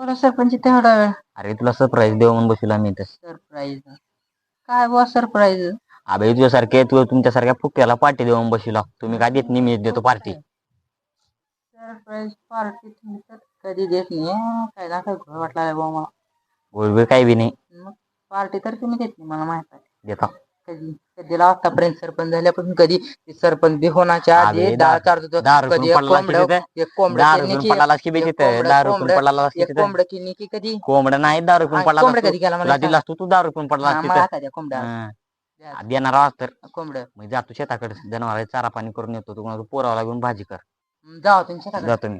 बरं सरपंच तेवढा वेळ अरे तुला सरप्राईज देऊ म्हणून बसलो आम्ही इथं. सरप्राईज काय बुवा सरप्राईज अबे तुझ्यासारखे तू तुमच्यासारख्या फुक्याला पार्टी देऊन बसलो. तुम्ही काय देत नाही? मी देतो पार्टी सरप्राईज पार्टी तुम्ही तर कधी देत नाही. काय काय घोळ वाटला बुवा मला. गोळबीळ काही बी नाही. मग पार्टी तर तुम्ही देत नाही मला माहीत आहे. देता. कधी? कधीला आतापर्यंत सरपंच झाल्यापासून कधी सरपंच बी होण्याच्या आधी होतं. दहा रुपये कधी एक पडला की कोंबडं रुपये की- कधी? कोंबडं नाही आणि पडला कोंबडं. कधी गेला मला दिला असतो तू रुपये पडला कोंबड्या. देणार आवाज तर कोंबडं. मी जातो शेताकडे. जनावर चारा पाणी करून येतो. तू कोणाला पोराला घेऊन भाजी कर. जावा तुमच्या शेतात. जातो मी.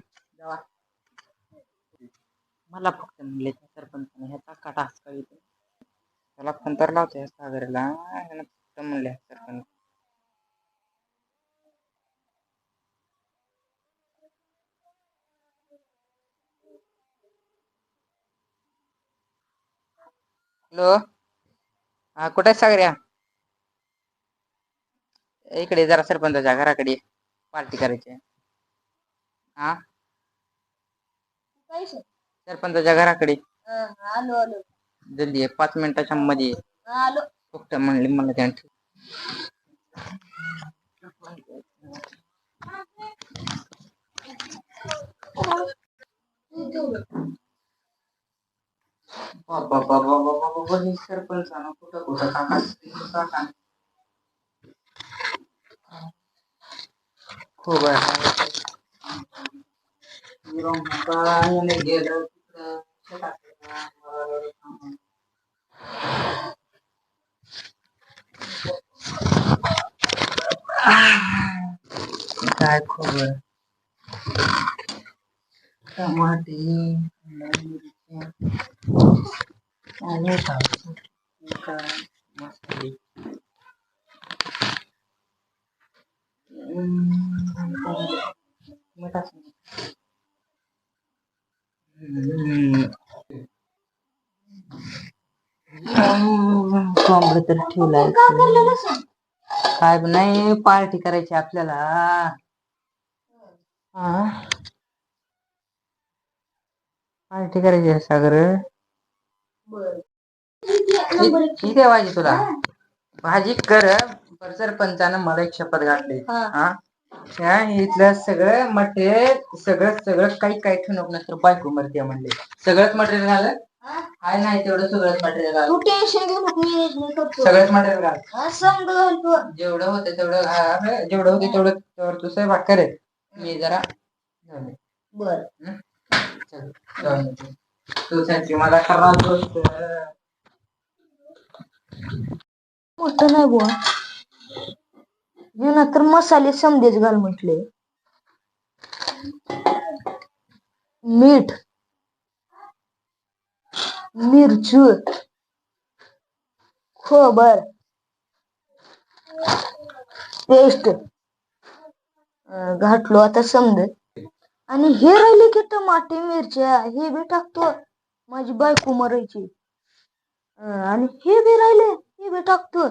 मला फक्त म्हणले त्या सरपंचाने ह्याचा काटा त्याला फोन तर लावतो सागरला. म्हणले सरपंच हॅलो. हा कुठे आहे सागऱ्या? इकडे जरा सरपंचाच्या घराकडे पार्टी करायची आहे. हा? सरपंचाच्या घराकडे आलो आलो. जल्दी ये पाच मिनिटाच्या मध्ये ये. आलो. फक्त म्हणले मला त्या बाबा बाबा बाबा बाबा हे सरपंचानं कुठं कुठं काका काका खूप आहे गेलं तिकडं शेतात. काय खबर टमाटे मिरच्या, आणि काजू, काय मसाले. हम्म, मीठ असं. हम्म. कोंबडं कॉम्प्युटर ठेवलाय काय नाही पार्टी करायची आपल्याला हा. पार्टी करायची आहे सागर. आहे भाजी तुला. भाजी कर. पर सरपंचानं मला एक शपथ घातली. हा. हा. त्या इथलं सगळं मटेरियल सगळं सगळं काही काही ठेवू नको तर बायको मरते म्हणले. सगळंच मटेरियल घाल. हाय नाही तेवढं सगळंच मटेरियल घाल. तू टेन्शन घेऊ नको मी करतो सगळंच मटेरियल घाल. हा, जेवढं होतं तेवढं घाल. जेवढं होते तेवढं तेवढं तू स्वयंपाक करेल मी जरा जाऊन. बर. चल, जाऊन. तू मला मोठं नाही बुवा. मी नंतर मसाले समजेच घाल म्हटले. मीठ. मिरची. खोबर. पेस्ट. घातलो आता समज आणि हे राहिले की टमाटे मिरच्या हे बी टाकतो माझी बायको मरायची. आणि हे बी राहिले हे बी टाकतो.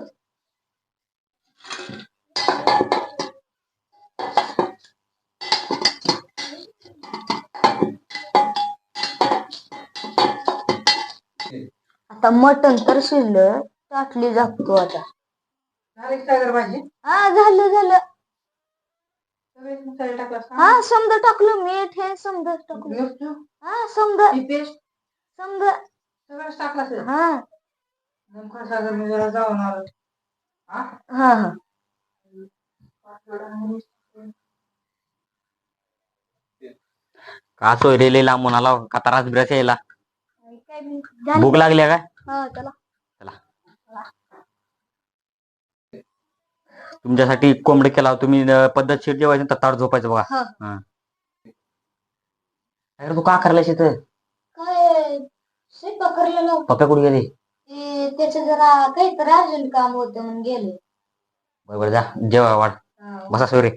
आता मटन तर शिजलं टाकली जातो आता. हा झालं झालं. हा समजा टाकलं मीठ हे समजा टाकलं. हा समजा. समजा. सगळंच टाकलं असेल. हा. नेमका सागर मी जरा जाऊन आलो हा? हा हा. का सोयरेले लांबून आला का त्रास बिरास यायला. भूक लागली का हा चला. तुमच्यासाठी कोंबड केला तुम्ही अं, पद्धतशीर जेवायचं तर ताट झोपायचं बघा. हा. हा. अरे तू का करायला शेत काय? स्वयंपाक करायला लाव. पप्पा कुठे गेले? ते त्याचं जरा काहीतरी अर्जंट काम होतं म्हणून गेले. बरोबर जा. जेवा वाट. हा. बसा सोयरे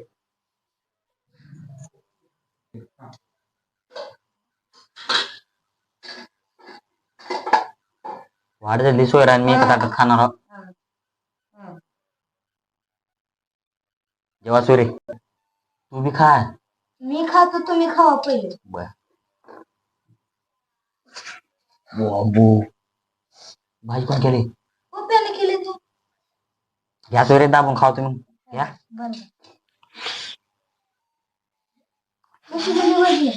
वाढ झाली सोयरा आणि मी एका ताटात खाणार आहोत जेव्हा सोयरे तू बी खा. मी खातो तुम्ही खावा पहिले. बर. बाबू भाजी कोण केली? पप्प्याने केले ते. घ्या सोयरे दाबून खाव तुम्ही. घ्या. बरं. कशी झाली भाजी?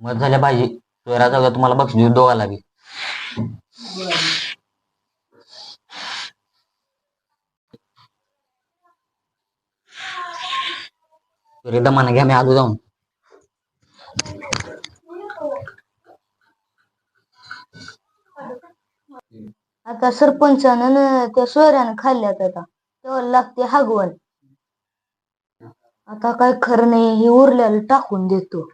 मत झाल्या भाजी. सोयरा जाऊ तुम्हाला बक्षीस देऊ दोघाला बी. दमानं घ्या मी आलो जाऊन. आता सरपंचानं न त्या सोयऱ्यानं खाल्ल्यात आता. तेव्हा लागते हागवण. आता काय खरं नाही हे उरल्याला टाकून देतो.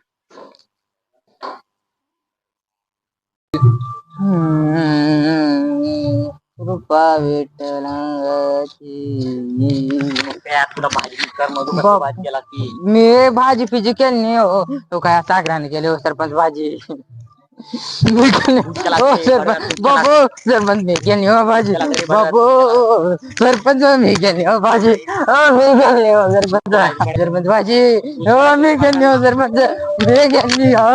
कृपा केला की मी भाजी पिजी केली नाही हो तो काय सागराने केली हो सरपंच भाजी. हो, सरपंच बाबू सरपंच मी केली हो भाजी. बाबू सरपंच मी केली हो भाजी. हो मी केली हो सरपंच. सरपंच भाजी. हो मी केली हो सरपंच. मी केली हो